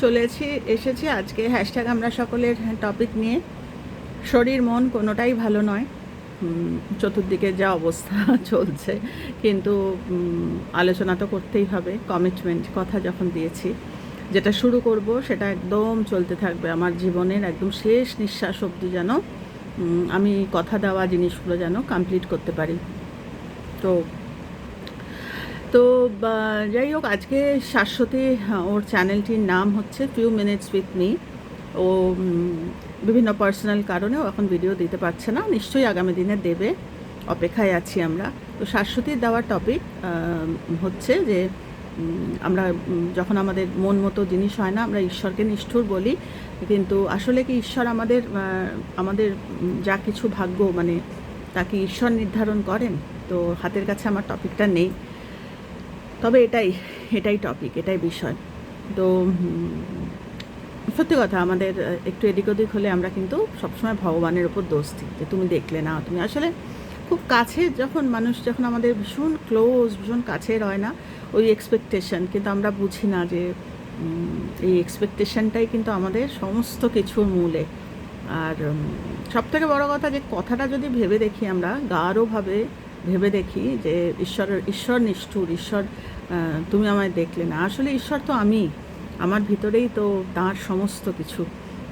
চলে এসেছি। এসেছি আজকে হ্যাশট্যাগ আমরা সকলের টপিক নিয়ে। শরীর, মন কোনোটাই ভালো নয়। চতুর্দিকে যা অবস্থা চলছে। কিন্তু আলোচনা তো করতেই হবে। কমিটমেন্ট কথা যখন দিয়েছি, যেটা শুরু করব, সেটা একদম চলতে থাকবে। আমার জীবনের একদম শেষ নিঃশ্বাস অবধি যেন আমি কথা দেওয়া জিনিসগুলো যেন কমপ্লিট করতে পারি। তো তো যাই হোক আজকে শাশ্বতী হ্যাঁ, ওর চ্যানেলটির নাম হচ্ছে ফিউ মিনিটস উইথ মি ও বিভিন্ন পার্সোনাল কারণে ও এখন ভিডিও দিতে পারছে না। নিশ্চয়ই আগামী দিনে দেবে। অপেক্ষায় আছি আমরা। তো শাশ্বতীর দেওয়ার টপিক হচ্ছে যে আমরা যখন আমাদের মন মতো জিনিস হয় না আমরা ঈশ্বরকে নিষ্ঠুর বলি। কিন্তু আসলে কি ঈশ্বর আমাদের আমাদের যা কিছু ভাগ্য মানে তা কি ঈশ্বর নির্ধারণ করেন তো হাতের কাছে আমার টপিকটা নেই। তবে এটাই এটাই টপিক এটাই বিষয়। তো সত্যি কথা, আমাদের একটু এদিক ওদিক হলে আমরা কিন্তু সবসময় ভগবানের ওপর দোষ দিই, যে তুমি দেখলে না, তুমি আসলে খুব কাছে যখন মানুষ, যখন আমাদের ভীষণ ক্লোজ ভীষণ কাছের হয় না, ওই এক্সপেকটেশন কিন্তু আমরা বুঝি না যে এই এক্সপেকটেশনটাই কিন্তু আমাদের সমস্ত কিছুর মূলে। আর সব থেকে বড় কথা যে কথাটা যদি ভেবে দেখি আমরা, গাঢ়ভাবে ভেবে দেখি যে ঈশ্বরের, ঈশ্বর নিষ্ঠুর, ঈশ্বর তুমি আমায় দেখলে না। আসলে ঈশ্বর তো আমি। আমার ভিতরেই তো তার সমস্ত কিছু।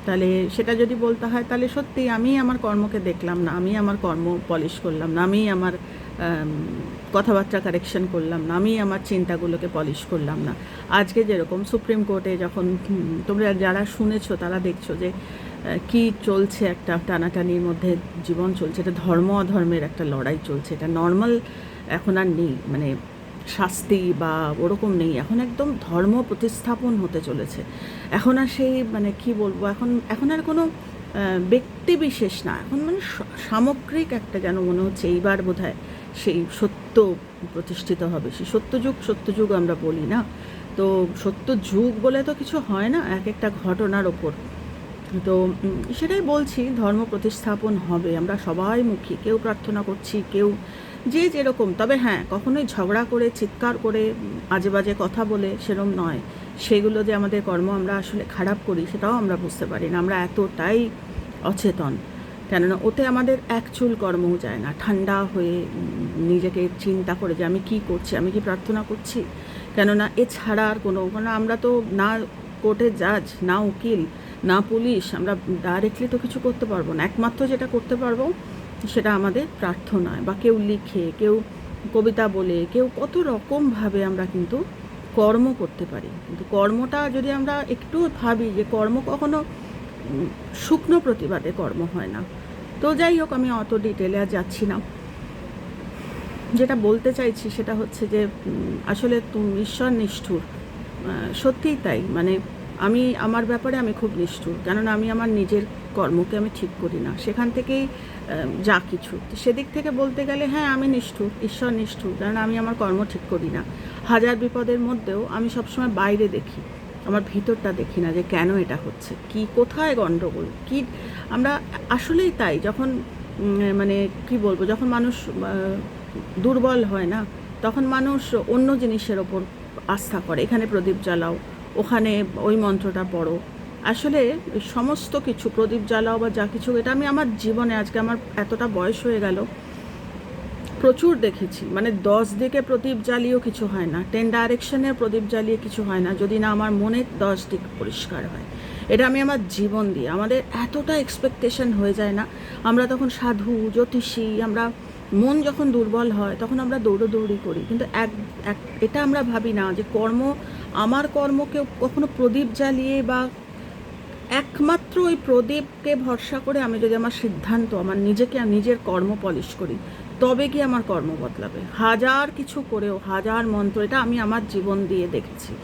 তাহলে সেটা যদি বলতে হয়, তাহলে সত্যি আমি আমার কর্মকে দেখলাম না, আমি আমার কর্ম পলিশ করলাম না, আমি আমার কথাবার্তা কারেকশন করলাম না, আমি আমার চিন্তাগুলোকে পলিশ করলাম না। আজকে যেরকম সুপ্রিম কোর্টে যখন তোমরা যারা শুনেছো, তারা দেখছ যে কি চলছে একটা টানাটানির মধ্যে জীবন চলছে? এটা ধর্ম অধর্মের একটা লড়াই চলছে। এটা নর্মাল এখন আর নেই। মানে শাস্তি বা ওরকম নেই। এখন একদম ধর্ম প্রতিস্থাপন হতে চলেছে। এখন আর সেই মানে কি বলব? এখন এখন আর কোনো ব্যক্তি বিশেষ না। এখন মানে সামগ্রিক একটা যেন মনে হচ্ছে এইবার বোধ সেই সত্য প্রতিষ্ঠিত হবে। সেই সত্যযুগ সত্যযুগ আমরা বলি না? তো সত্য যুগ বলে তো কিছু হয় না। এক একটা ঘটনার ওপর। তো সেটাই বলছি, ধর্ম প্রতিস্থাপন হবে। আমরা সবাই মুখী, কেউ প্রার্থনা করছি, কেউ যে যেরকম। তবে হ্যাঁ কখনোই ঝগড়া করে, চিৎকার করে, আজে বাজে কথা বলে সেরম নয়। সেগুলো যে আমাদের কর্ম আমরা আসলে খারাপ করি, সেটাও আমরা বুঝতে পারি না। আমরা এতটাই অচেতন। কেননা, ওতে আমাদের এক চুল কর্মও যায় না। ঠান্ডা হয়ে নিজেকে চিন্তা করে যে আমি কি করছি, আমি কি প্রার্থনা করছি? কেননা, এছাড়া আর কোনো মানে আমরা তো না কোর্টে জাজ, না উকিল। না পুলিশ, আমরা ডাইরেক্টলি তো কিছু করতে পারব না। একমাত্র যেটা করতে পারব, সেটা আমাদের প্রার্থনায়। বা কেউ লিখে, কেউ কবিতা বলে, কেউ কত রকমভাবে আমরা কিন্তু কর্ম করতে পারি। কিন্তু কর্মটা যদি আমরা একটু ভাবি যে কর্ম কখনো শুকনো প্রতিবাদে কর্ম হয় না। তো যাই হোক, আমি অত ডিটেলে আর যাচ্ছি না। যেটা বলতে চাইছি সেটা হচ্ছে যে আসলে তুমি ঈশ্বর নিষ্ঠুর। সত্যিই তাই। মানে আমি, আমার ব্যাপারে আমি খুব নিষ্ঠুর। কেননা আমি আমার নিজের কর্মকে আমি ঠিক করি না। সেখান থেকেই যা কিছু। সেদিক থেকে বলতে গেলে হ্যাঁ আমি নিষ্ঠুর, ঈশ্বর নিষ্ঠুর। কেননা আমি আমার কর্ম ঠিক করি না। হাজার বিপদের মধ্যেও আমি সবসময় বাইরে দেখি। আমার ভিতরটা দেখি না যে কেন এটা হচ্ছে? কি, কোথায় গণ্ডগোল কি, আমরা আসলেই তাই। যখন মানে কি বলব? যখন মানুষ দুর্বল হয় না, তখন মানুষ অন্য জিনিসের ওপর আস্থা করে। এখানে প্রদীপ জ্বালাও ওখানে ওই মন্ত্রটা পড়ো। আসলে সমস্ত কিছু, প্রদীপ জ্বালাও বা যা কিছু এটা আমি আমার জীবনে আজকে আমার এতটা বয়স হয়ে গেল, প্রচুর দেখেছি। মানে দশ দিকে প্রদীপ জ্বালিয়েও কিছু হয় না টেন ডাইরেকশনের প্রদীপ জ্বালিয়ে কিছু হয় না, যদি না আমার মনের দশ দিক পরিষ্কার হয়। এটা আমি আমার জীবন দিয়ে, আমাদের এতটা এক্সপেকটেশন হয়ে যায় না। আমরা তখন সাধু, জ্যোতিষী, আমরা মন যখন দুর্বল হয়, তখন আমরা দৌড়োদৌড়ি করি। কিন্তু এক এক, এটা আমরা ভাবি না যে কর্ম, আমার কর্মকে কখনো প্রদীপ জ্বালিয়ে বা একমাত্র ওই প্রদীপকে ভরসা করে আমি যদি আমার সিদ্ধান্ত, আমার নিজেকে নিজের কর্ম পলিশ করি, তবে কি আমার কর্ম বদলাবে। হাজার কিছু করেও, হাজার মন্ত্র, এটা আমি আমার জীবন দিয়ে দেখেছি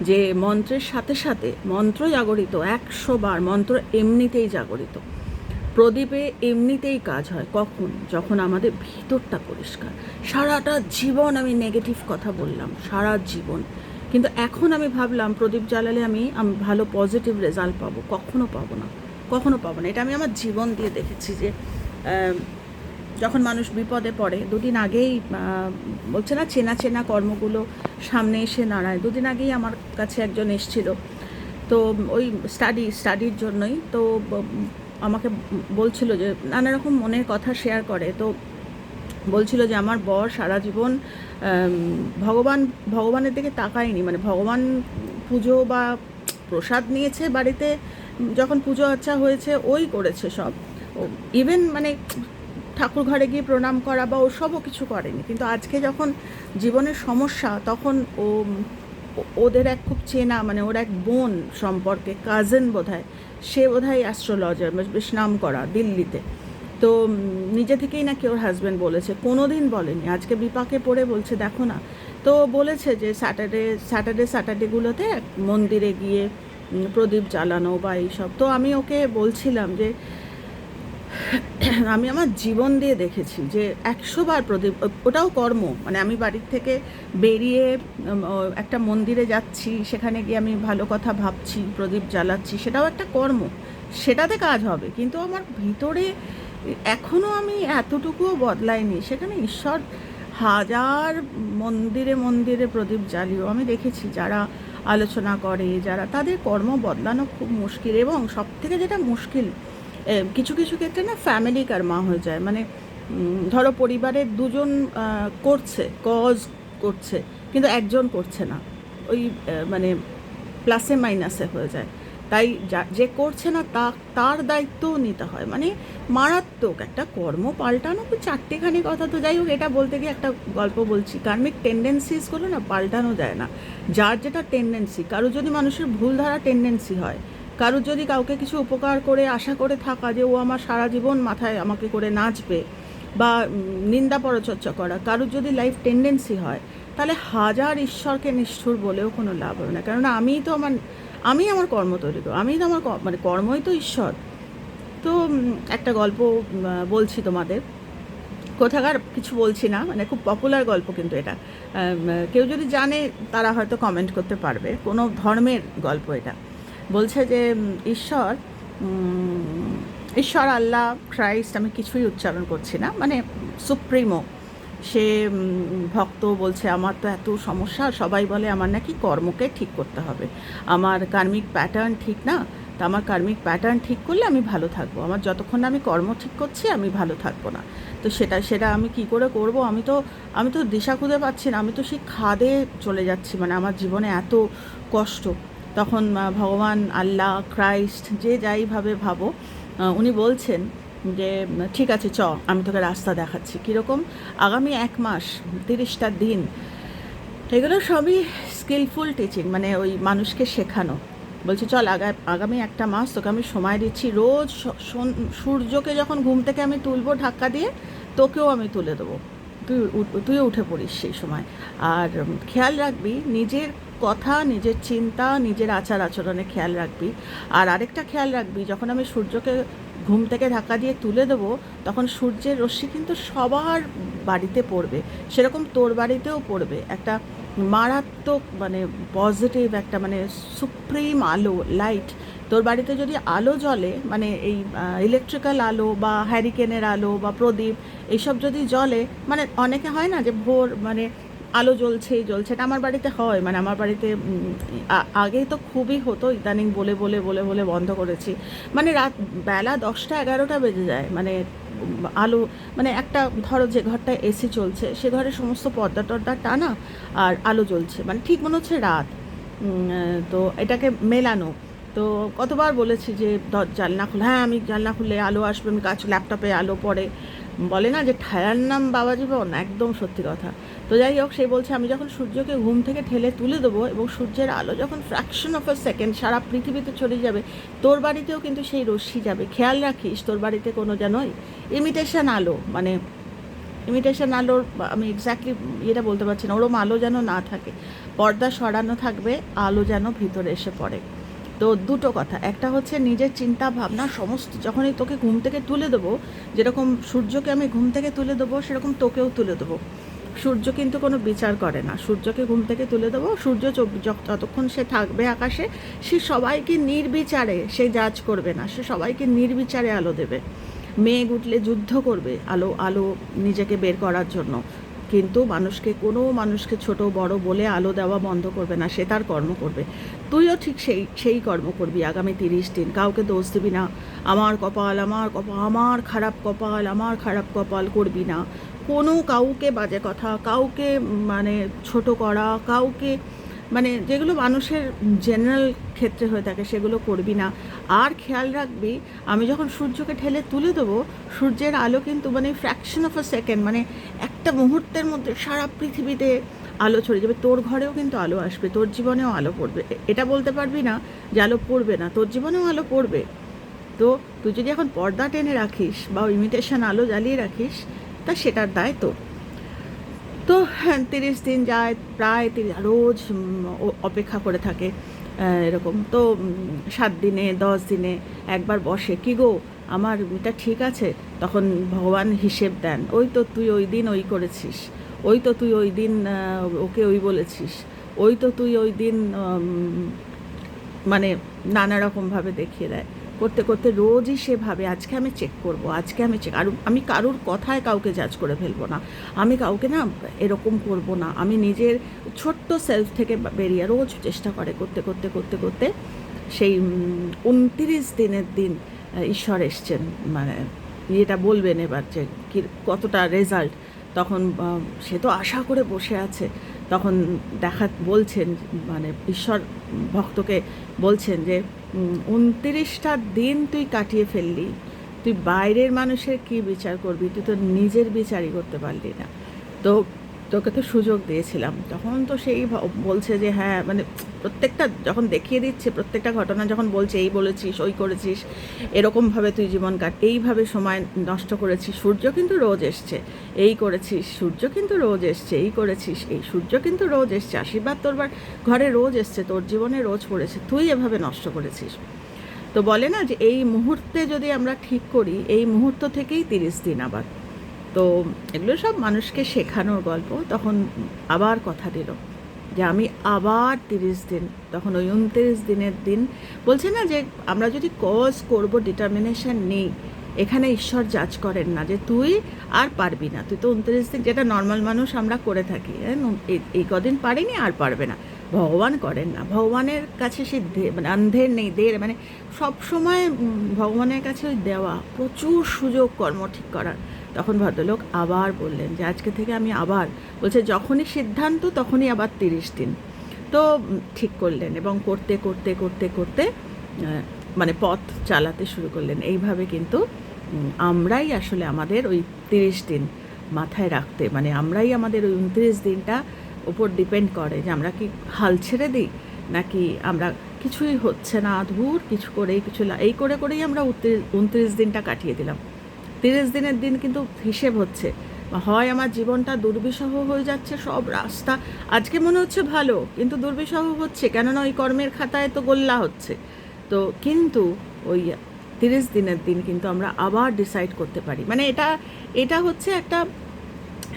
যে মন্ত্রের সাথে সাথে মন্ত্র জাগরিত একশো বার মন্ত্র এমনিতেই জাগরিত। প্রদীপে এমনিতেই কাজ হয়, কখন? যখন আমাদের ভিতরটা পরিষ্কার। সারাটা জীবন আমি নেগেটিভ কথা বললাম, সারা জীবন। কিন্তু এখন আমি ভাবলাম, প্রদীপ জ্বালালে আমি ভালো পজিটিভ রেজাল্ট পাবো। কখনো পাবো না, কখনো পাবো না। এটা আমি আমার জীবন দিয়ে দেখেছি যে যখন মানুষ বিপদে পড়ে, দুদিন আগেই বলছে না, চেনা চেনা কর্মগুলো সামনে এসে দাঁড়ায়। দুদিন আগেই আমার কাছে একজন এসছিল। তো ওই স্টাডি স্টাডির জন্যই। তো বলছিল যে নানা রকম মনের কথা শেয়ার করে। তো বলছিল যে আমার বর সারা জীবন ভগবান, ভগবানের দিকে তাকায়নি। মানে ভগবান পুজো বা প্রসাদ নিয়েছে বাড়িতে, যখন পুজো আচ্ছা হয়েছে ওই করেছে সব। ইভেন মানে ঠাকুর ঘরে গিয়ে প্রণাম করা বা ওসবও কিছু করেনি। কিন্তু আজকে যখন জীবনের সমস্যা, তখন ও, ওদের এক খুব চেনা মানে ওর এক বোন সম্পর্কে কাজিন বোধহয় সে বোধহয় অ্যাস্ট্রোলজার বেশ নাম করা, দিল্লিতে। তো নিজে থেকেই নাকি ওর হাজব্যান্ড বলেছে কোনো দিন বলেনি। আজকে বিপাকে পড়ে বলছে, দেখো না। তো বলেছে যে স্যাটারডে স্যাটারডে স্যাটারডেগুলোতে মন্দিরে গিয়ে প্রদীপ জ্বালানো বা এইসব। তো আমি ওকে বলছিলাম যে আমি আমার জীবন দিয়ে দেখেছি যে একশো বার প্রদীপ, ওটাও কর্ম মানে আমি বাড়ির থেকে বেরিয়ে একটা মন্দিরে যাচ্ছি, সেখানে গিয়ে আমি ভালো কথা ভাবছি, প্রদীপ জ্বালাচ্ছি, সেটাও একটা কর্ম, সেটাতে কাজ হবে, কিন্তু আমার ভিতরে এখনও আমি এতটুকুও বদলাইনি, সেখানে ঈশ্বর হাজার মন্দিরে মন্দিরে প্রদীপ জ্বালিয়েও আমি দেখেছি, যারা আলোচনা করে, যারা তাদের কর্ম বদলানো খুব মুশকিল, এবং সব থেকে যেটা মুশকিল কিছু কিছু ক্ষেত্রে না ফ্যামিলি কারমা হয়ে যায়। মানে ধরো পরিবারের দুজন করছে কজ করছে, কিন্তু একজন করছে না। ওই মানে প্লাসে মাইনাসে হয়ে যায়। তাই যা- করছে না তা, তার দায়িত্বও নিতে হয়। মানে মারাত্মক একটা কর্ম পাল্টানো। তো চারটেখানি কথা তো যাই হোক, এটা বলতে গিয়ে একটা গল্প বলছি। কার্মিক টেন্ডেন্সিসগুলো না পাল্টানো যায় না। যার যেটা টেন্ডেন্সি কারও যদি মানুষের ভুল ধারা টেন্ডেন্সি হয় কারোর যদি কাউকে কিছু উপকার করে আশা করে থাকা যে ও আমার সারা জীবন মাথায় আমাকে করে নাচবে বা নিন্দা পরচর্চা করা, কারোর যদি লাইফ টেন্ডেন্সি হয়, তাহলে হাজার ঈশ্বরকে নিষ্ঠুর বলেও কোনো লাভ হবে না। কেননা আমিই তো আমার আমি আমার কর্ম তৈরি করব আমি তো আমার মানে কর্মই তো ঈশ্বর। তো একটা গল্প বলছি তোমাদের। কোথাকার কিছু বলছি না মানে খুব পপুলার গল্প কিন্তু এটা। কেউ যদি জানে তারা হয়তো কমেন্ট করতে পারবে। কোনো ধর্মের গল্প এটা। বলছে যে ঈশ্বর ঈশ্বর, আল্লাহ ক্রাইস্ট আমি কিছুই উচ্চারণ করছি না। মানে সুপ্রিমো, সে ভক্ত বলছে, আমার তো এত সমস্যা, সবাই বলে আমার নাকি কর্মকে ঠিক করতে হবে। আমার কার্মিক প্যাটার্ন ঠিক না, তা আমার কার্মিক প্যাটার্ন ঠিক করলে আমি ভালো থাকব। আমার যতক্ষণ না আমি কর্ম ঠিক করছি, আমি ভালো থাকব না। তো সেটা সেটা আমি কি করে করব? আমি তো আমি তো দিশা খুঁজে পাচ্ছি না। আমি তো সেই খাদে চলে যাচ্ছি। মানে আমার জীবনে এত কষ্ট। তখন ভগবান, আল্লাহ ক্রাইস্ট যে যাইভাবে ভাবো উনি বলছেন যে, ঠিক আছে, চ, আমি তোকে রাস্তা দেখাচ্ছি। কীরকম? আগামী এক মাস, তিরিশটা দিন, এগুলো সবই স্কিলফুল টিচিং মানে ওই মানুষকে শেখানো। বলছে, চল, আগা, আগামী একটা মাস তোকে আমি সময় দিচ্ছি। রোজ সূর্যকে যখন ঘুম থেকে আমি তুলবো ধাক্কা দিয়ে, তোকেও আমি তুলে দেবো। তুই তুইও উঠে পড়িস সেই সময়। আর খেয়াল রাখবি, নিজের কথা, নিজের চিন্তা, নিজের আচার আচরণে খেয়াল রাখবি। আর আরেকটা খেয়াল রাখবি, যখন আমি সূর্যকে ঘুম থেকে ধাক্কা দিয়ে তুলে দেবো, তখন সূর্যের রশ্মি কিন্তু সবার বাড়িতে পড়বে। সেরকম তোর বাড়িতেও পড়বে। একটা মারাত্মক মানে পজিটিভ একটা মানে সুপ্রিম আলো লাইট তোর বাড়িতে যদি আলো জ্বলে মানে এই ইলেকট্রিক্যাল আলো বা হ্যারিকেনের আলো বা প্রদীপ, এইসব যদি জ্বলে মানে অনেকে হয় না যে ভোর মানে আলো জ্বলছেই জ্বলছে, এটা আমার বাড়িতে হয় মানে আমার বাড়িতে আগে তো খুবই হতো, ইদানিং বলে বলে বলে বলে বন্ধ করেছি। মানে রাত, বেলা দশটা, এগারোটা বেজে যায় মানে আলো মানে একটা, ধরো যে ঘরটায় এসি চলছে, সে ঘরে সমস্ত পর্দা টর্দা টানা আর আলো জ্বলছে মানে ঠিক মনে হচ্ছে রাত। তো এটাকে মেলানো। তো কতবার বলেছি যে জানলা খুলে। হ্যাঁ আমি জানলা খুলে আলো আসবে, আমি কাজ, ল্যাপটপে আলো পড়ে। বলে না যে, ঠায়ার নাম বাবা জীবন, একদম সত্যি কথা। তো যাই হোক, সে বলছে, আমি যখন সূর্যকে ঘুম থেকে ঠেলে তুলে দেবো এবং সূর্যের আলো যখন ফ্র্যাকশন অফ আ সেকেন্ড সারা পৃথিবীতে ছড়িয়ে যাবে, তোর বাড়িতেও কিন্তু সেই রশ্মি যাবে। খেয়াল রাখিস, তোর বাড়িতে কোনো যেনই ইমিটেশন আলো মানে ইমিটেশন আলোর, আমি এক্স্যাক্টলি এটা বলতে পারছি না, ওরম আলো যেন না থাকে। পর্দা সরানো থাকবে, আলো যেন ভিতরে এসে পড়ে। তো দুটো কথা, একটা হচ্ছে নিজের চিন্তা ভাবনা, সমস্ত যখনই তোকে ঘুম থেকে তুলে দেবো, যেরকম সূর্যকে আমি ঘুম থেকে তুলে দেবো, সেরকম তোকেও তুলে দেবো। সূর্য কিন্তু কোনো বিচার করে না। সূর্যকে ঘুম থেকে তুলে দেবো। সূর্য যতক্ষণ সে থাকবে আকাশে, সে সবাইকে নির্বিচারে, সে জাজ করবে না। সে সবাইকে নির্বিচারে আলো দেবে। মেঘ উঠলে যুদ্ধ করবে আলো আলো নিজেকে বের করার জন্য। কিন্তু মানুষকে, কোনো মানুষকে ছোট, বড় বলে আলো দেওয়া বন্ধ করবে না, সে তার কর্ম করবে। তুইও ঠিক সেই সেই কর্ম করবি আগামী তিরিশ দিন। কাউকে দোষ দিবি না। আমার কপাল আমার কপাল, আমার খারাপ কপাল, আমার খারাপ কপাল করবি না। কোনো কাউকে বাজে কথা, কাউকে মানে ছোট করা, কাউকে মানে যেগুলো মানুষের জেনারেল ক্ষেত্রে হয়ে থাকে, সেগুলো করবি না। আর খেয়াল রাখবি, আমি যখন সূর্যকে ঠেলে তুলে দেবো, সূর্যের আলো কিন্তু মানে ফ্র্যাকশন অফ আ সেকেন্ড মানে একটা মুহূর্তের মধ্যে সারা পৃথিবীতে আলো ছড়িয়ে যাবে। তোর ঘরেও কিন্তু আলো আসবে, তোর জীবনেও আলো পড়বে। এটা বলতে পারবি না যে আলো পড়বে না, তোর জীবনেও আলো পড়বে। তো তুই যদি এখন পর্দা টেনে রাখিস বা ইমিটেশন আলো জ্বালিয়ে রাখিস, তা সেটার দায় তোর। তো হ্যাঁ তিরিশ দিন যায়, প্রায় তিরিশ, রোজ অপেক্ষা করে থাকে এরকম। তো সাত দিনে, দশ দিনে একবার বসে, কি গো, আমার এটা ঠিক আছে? তখন ভগবান হিসেব দেন, ওই তো তুই ওই দিন ওই করেছিস, ওই তো তুই ওই দিন ওকে ওই বলেছিস, ওই তো তুই ওই দিন মানে নানা রকমভাবে দেখিয়ে দেয়। করতে করতে রোজই সে ভাবে আজকে আমি চেক করব, আজকে আমি চেক আর আমি কারুর কথায় কাউকে জাজ করে ফেলব না। আমি কাউকে না এরকম করব না। আমি নিজের ছোট্ট সেলফ থেকে বেরিয়ে রোজ চেষ্টা করে করতে করতে করতে করতে সেই উনত্রিশ দিনের দিন ঈশ্বর এসছেন। মানে ইয়েটা বলবেন এবার যে কতটা রেজাল্ট তখন সে তো আশা করে বসে আছে। তখন দেখা বলছেন মানে ঈশ্বর ভক্তকে বলছেন যে উনত্রিশটা দিন তুই কাটিয়ে ফেললি। তুই বাইরের মানুষের কি বিচার করবি? তুই তো নিজের বিচারই করতে পারলি না। তো তোকে তো সুযোগ দিয়েছিলাম। তখন তো সেই বলছে যে হ্যাঁ মানে প্রত্যেকটা যখন দেখিয়ে দিচ্ছে, প্রত্যেকটা ঘটনা যখন বলছে, এই বলেছিস, ওই করেছিস এরকমভাবে তুই জীবন কাট এইভাবে সময় নষ্ট করেছিস, সূর্য কিন্তু রোজ এসছে। এই করেছিস, সূর্য কিন্তু রোজ এসছে, এই করেছিস, এই সূর্য কিন্তু রোজ এসছে, আশীর্বাদ তোর বা- ঘরে রোজ এসছে, তোর জীবনে রোজ পড়েছে, তুই এভাবে নষ্ট করেছিস। তো বলে না যে, এই মুহূর্তে যদি আমরা ঠিক করি, এই মুহূর্ত থেকেই তিরিশ দিন আবার তো এগুলো সব মানুষকে শেখানোর গল্প, তখন আবার কথা দিল। যে আমি আবার তিরিশ দিন তখন ওই উনত্রিশ দিনের দিন বলছে না যে আমরা যদি কজ করব ডিটারমিনেশন নেই এখানে ঈশ্বর জাজ করেন না যে তুই আর পারবি না। তুই তো উনত্রিশ দিন যেটা নর্মাল মানুষ আমরা করে থাকি হ্যাঁ, এই- কদিন পারিনি আর পারবে না। ভগবান করেন না। ভগবানের কাছে সে মানে অন্ধের নেই দের মানে সবসময় ভগবানের কাছে দেওয়া প্রচুর সুযোগ কর্ম ঠিক করার। তখন ভদ্রলোক আবার বললেন যে, আজকে থেকে আমি আবার, বলছে, যখনই সিদ্ধান্ত, তখনই আবার তিরিশ দিন। তো ঠিক করলেন এবং করতে করতে করতে করতে মানে পথ চালাতে শুরু করলেন। এইভাবে কিন্তু আমরাই আসলে আমাদের ওই তিরিশ দিন মাথায় রাখতে মানে আমরাই আমাদের ওই উনত্রিশ দিনটা ওপর ডিপেন্ড করে যে, আমরা কি হাল ছেড়ে দিই, নাকি আমরা কিছুই হচ্ছে না, ধূর, কিছু করেই, কিছু এই করে, করেই আমরা উনত্রিশ দিনটা কাটিয়ে দিলাম। তিরিশ দিনের দিন কিন্তু হিসেব হচ্ছে। হয় আমার জীবনটা দুর্বিষহ হয়ে যাচ্ছে সব রাস্তা। আজকে মনে হচ্ছে ভালো, কিন্তু দুর্বিষহ হচ্ছে। কেননা ওই কর্মের খাতায় তো গোল্লা হচ্ছে। তো কিন্তু ওই তিরিশ দিনের দিন কিন্তু আমরা আবার ডিসাইড করতে পারি। মানে এটা এটা হচ্ছে একটা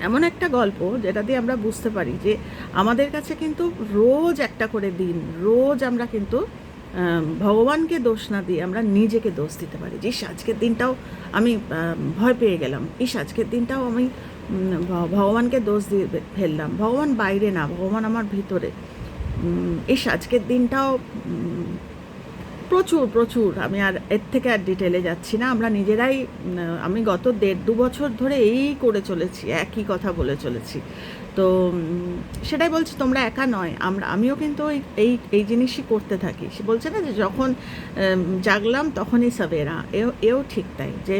এমন একটা গল্প যেটা দিয়ে আমরা বুঝতে পারি যে আমাদের কাছে কিন্তু রোজ একটা করে দিন, রোজ আমরা কিন্তু ভগবানকে দোষ না দিয়ে আমরা নিজেকে দোষ দিতে পারি। যে আজকের দিনটাও আমি ভয় পেয়ে গেলাম। ইস, আজকের দিনটাও আমি ভগবানকে দোষ দিয়ে ফেললাম। ভগবান বাইরে না, ভগবান আমার ভিতরে। ইস, আজকের দিনটাও প্রচুর প্রচুর। আমি আর এর থেকে আর ডিটেলে যাচ্ছি না। আমরা নিজেরাই আমি গত দেড় দু বছর ধরে এই করে চলেছি, একই কথা বলে চলেছি। তো সেটাই বলছি, তোমরা একা নয়। আমরা, আমিও কিন্তু এই এই জিনিসই করতে থাকি। সে বলছে না যে যখন জাগলাম তখনই সাবেরা। এও এও ঠিক তাই যে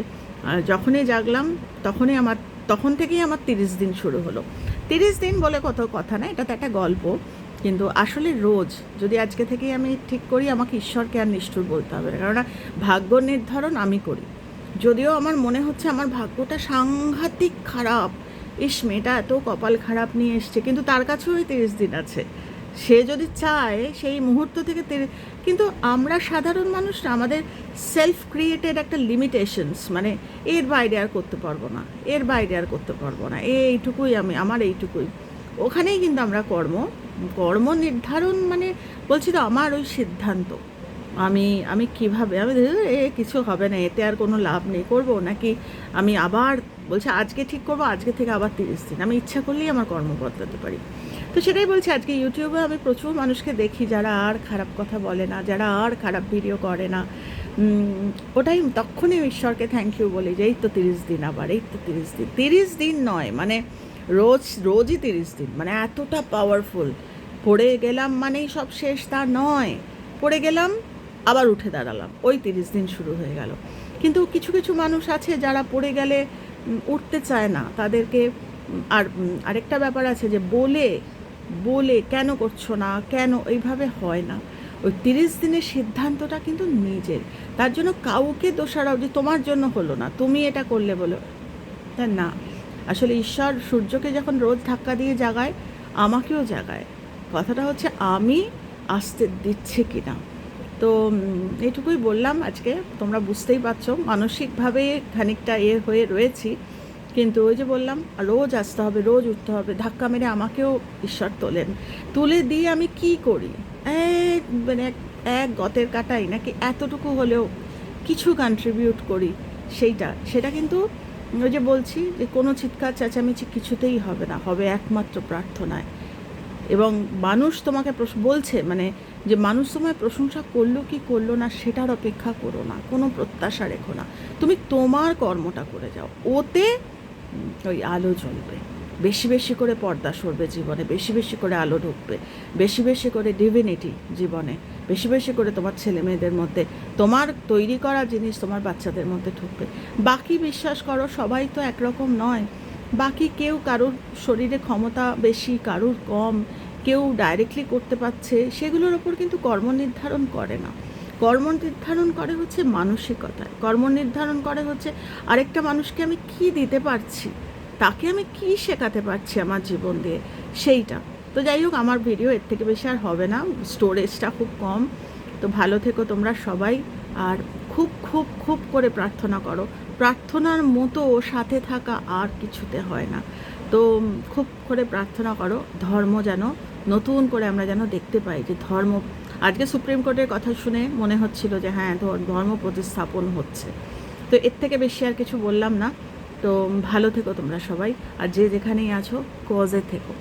যখনই জাগলাম তখনই আমার, তখন থেকেই আমার তিরিশ দিন শুরু হলো। তিরিশ দিন বলে কত কথা না, এটা তো একটা গল্প। কিন্তু আসলে রোজ যদি আজকে থেকেই আমি ঠিক করি, আমাকে ঈশ্বরকে আর নিষ্ঠুর বলতে হবে কেননা ভাগ্য নির্ধারণ আমি করি। যদিও আমার মনে হচ্ছে আমার ভাগ্যটা সাংঘাতিক খারাপ। ইস, মেয়েটা এত কপাল খারাপ নিয়ে এসছে। কিন্তু তার কাছেও ওই তিরিশ দিন আছে। সে যদি চায়, সেই মুহূর্ত থেকে কিন্তু আমরা সাধারণ মানুষরা আমাদের সেলফ ক্রিয়েটেড একটা লিমিটেশনস মানে এর বাইরে আর করতে পারব না, এর বাইরে আর করতে পারব না, এইটুকুই আমি, আমার এইটুকুই। ওখানেই কিন্তু আমরা কর্ম কর্ম নির্ধারণ মানে বলছি তো, আমার ওই সিদ্ধান্ত। আমি আমি কীভাবে, আমি এ কিছু হবে না, এতে আর কোনো লাভ নেই, করব? নাকি আমি আবার বলছে, আজকে ঠিক করব, আজকে থেকে আবার তিরিশ দিন। আমি ইচ্ছা করলেই আমার কর্ম বদলাতে পারি। তো সেটাই বলছি, আজকে ইউটিউবে আমি প্রচুর মানুষকে দেখি যারা আর খারাপ কথা বলে না, যারা আর খারাপ ভিডিও করে না। ওটাই তখনই ঈশ্বরকে থ্যাংক ইউ বলি যে, এই তো তিরিশ দিন আবার, এই তো তিরিশ দিন। তিরিশ দিন নয় মানে রোজ, রোজই তিরিশ দিন মানে এতটা পাওয়ারফুল পড়ে গেলাম মানেই সব শেষ, তা নয়। পড়ে গেলাম, আবার উঠে দাঁড়ালাম। ওই তিরিশ দিন শুরু হয়ে গেল। কিন্তু কিছু কিছু মানুষ আছে যারা পড়ে গেলে উঠতে চায় না। তাদেরকে আর, আরেকটা ব্যাপার আছে যে বলে বলে কেন করছ না, কেন এইভাবে হয় না? ওই তিরিশ দিনের সিদ্ধান্তটা কিন্তু নিজের। তার জন্য কাউকে দোষারও যে তোমার জন্য হলো না, তুমি এটা করলে বলো। তা না। আসলে ঈশ্বর সূর্যকে যখন রোজ ধাক্কা দিয়ে জাগায়, আমাকেও জাগায়। কথাটা হচ্ছে আমি আসতে দিচ্ছে কি না তো এইটুকুই বললাম আজকে। তোমরা বুঝতেই পারছ, মানসিকভাবে খানিকটা এ হয়ে রয়েছি। কিন্তু ওই যে বললাম, রোজ আসতে হবে, রোজ উঠতে হবে, ধাক্কা মেরে আমাকেও ঈশ্বর তোলেন। তুলে দিয়ে আমি কি করি? এক মানে এক গতের কাটাই নাকি এতটুকু হলেও কিছু কন্ট্রিবিউট করি, সেইটা। সেটা কিন্তু ওই যে বলছি যে কোনো চিৎকার, চেঁচামেচি কিছুতেই হবে না, হবে একমাত্র প্রার্থনায়। এবং মানুষ তোমাকে বলছে মানে যে মানুষ তোমায় প্রশংসা করল কি করল না সেটার অপেক্ষা করো না, কোনো প্রত্যাশা রেখো না। তুমি তোমার কর্মটা করে যাও, ওতে ওই আলো জ্বলবে। বেশি বেশি করে পর্দা সরবে জীবনে, বেশি বেশি করে আলো ঢুকবে, বেশি বেশি করে ডিভিনিটি জীবনে, বেশি বেশি করে তোমার ছেলে মেয়েদের মধ্যে, তোমার তৈরি করা জিনিস তোমার বাচ্চাদের মধ্যে ঢুকবে। বাকি বিশ্বাস করো, সবাই তো একরকম নয়। বাকি কেউ কারোর শরীরে ক্ষমতা বেশি, কারোর কম, কেউ ডাইরেক্টলি করতে পারছে, সেগুলোর ওপর কিন্তু কর্ম নির্ধারণ করে না। কর্ম নির্ধারণ করে হচ্ছে মানসিকতায় কর্ম নির্ধারণ করে হচ্ছে আরেকটা মানুষকে আমি কি দিতে পারছি, তাকে আমি কি শেখাতে পারছি আমার জীবন দিয়ে? সেইটা। তো যাই হোক, আমার ভিডিও এর থেকে বেশি আর হবে না। স্টোরেজটা খুব কম। তো ভালো থেকো তোমরা সবাই। আর খুব খুব খুব করে প্রার্থনা করো। প্রার্থনার মতো সাথে থাকা আর কিছুতে হয় না। তো খুব করে প্রার্থনা করো, ধর্ম যেন নতুন করে আমরা যেন দেখতে পাই যে ধর্ম, আজকে সুপ্রিম কোর্টের কথা শুনে মনে হচ্ছিল যে হ্যাঁ ধর্ম প্রতিস্থাপন হচ্ছে। তো এর থেকে বেশি আর কিছু বললাম না। তো ভালো থেকো তোমরা সবাই, আর যে যেখানেই আছো কজে থেকো।